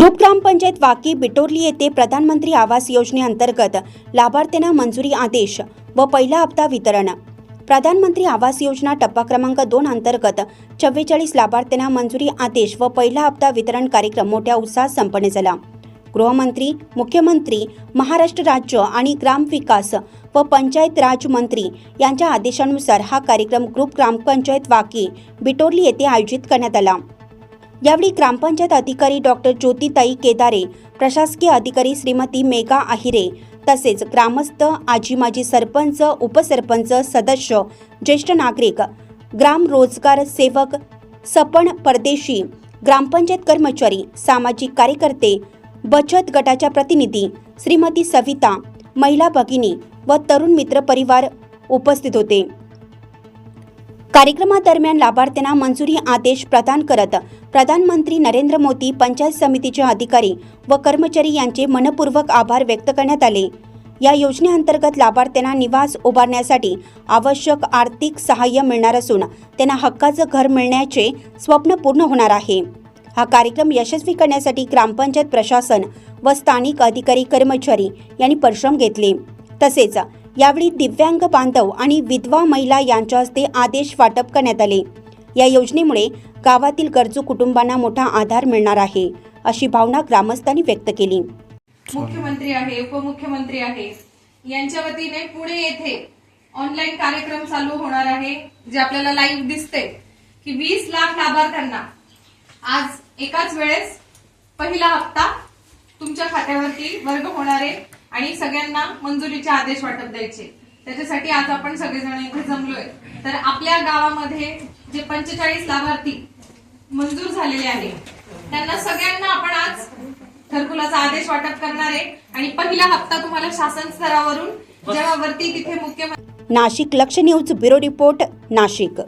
Group ग्रामपंचायत वाकी बिटोरली येथे प्रधानमंत्री आवास योजनेअंतर्गत लाभार्थ्यांना मंजुरी आदेश व पहिला हप्ता वितरण. प्रधानमंत्री आवास योजना टप्पा क्रमांक दोन अंतर्गत चव्वेचाळीस लाभार्थ्यांना मंजुरी आदेश व पहिला हप्ता वितरण कार्यक्रम मोठ्या उत्साहात संपन्न झाला. गृहमंत्री मुख्यमंत्री महाराष्ट्र राज्य आणि ग्रामविकास व पंचायत राज मंत्री यांच्या आदेशानुसार हा कार्यक्रम ग्रुप ग्रामपंचायत वाकी बिटोरली येथे आयोजित करण्यात आला. यावेळी ग्रामपंचायत अधिकारी डॉक्टर ज्योतिताई केदारे प्रशासकीय अधिकारी श्रीमती मेघा आहिरे तसेच ग्रामस्थ आजी माजी सरपंच उपसरपंच सदस्य ज्येष्ठ नागरिक ग्राम रोजगार सेवक सपन परदेशी ग्रामपंचायत कर्मचारी सामाजिक कार्यकर्ते बचत गटाच्या प्रतिनिधी श्रीमती सविता महिला भगिनी व तरुण मित्र परिवार उपस्थित होते. कार्यक्रमादरम्यान लाभार्थ्यांना मंजुरी आदेश प्रदान करत प्रधानमंत्री नरेंद्र मोदी पंचायत समितीचे अधिकारी व कर्मचारी यांचे मनपूर्वक आभार व्यक्त करण्यात आले. या योजनेअंतर्गत लाभार्थ्यांना निवास उभारण्यासाठी आवश्यक आर्थिक सहाय्य मिळणार असून त्यांना हक्काचं घर मिळण्याचे स्वप्न पूर्ण होणार आहे. हा कार्यक्रम यशस्वी करण्यासाठी ग्रामपंचायत प्रशासन व स्थानिक अधिकारी कर्मचारी यांनी परिश्रम घेतले. तसेच यावेळी दिव्यांग बांधव आणि विधवा महिला यांच्या हस्ते आदेश वाटप करण्यात आले. या योजनेमुळे गावातील गरजू कुटुंबांना मोठा आधार मिळणार आहे अशी भावना ग्रामस्थांनी व्यक्त केली. मुख्यमंत्री आहे उपमुख्यमंत्री आहे. यांच्या वतीने पुणे येथे ऑनलाईन कार्यक्रम चालू होणार आहे जे आपल्याला लाईव्ह दिसते की वीस लाख लाभार्थ्यांना आज एकाच वेळेस पहिला हप्ता तुमच्या खात्यावरती वर्ग होणार आहे. आणि सगळ्यांना मंजुरीचे आदेश वाटप द्यायचे. त्याच्यासाठी आज आपण सगळेजण इथे जमलोय. तर आपल्या गावामध्ये जे पंचेचाळीस लाभार्थी मंजूर झालेले आहे त्यांना सगळ्यांना आपण आज घरकुलाचा आदेश वाटप करणार आहे. आणि पहिला हप्ता तुम्हाला शासन स्तरावरून जेव्हा वरती तिथे मुख्यमंत्री नाशिक लक्ष न्यूज ब्युरो रिपोर्ट नाशिक.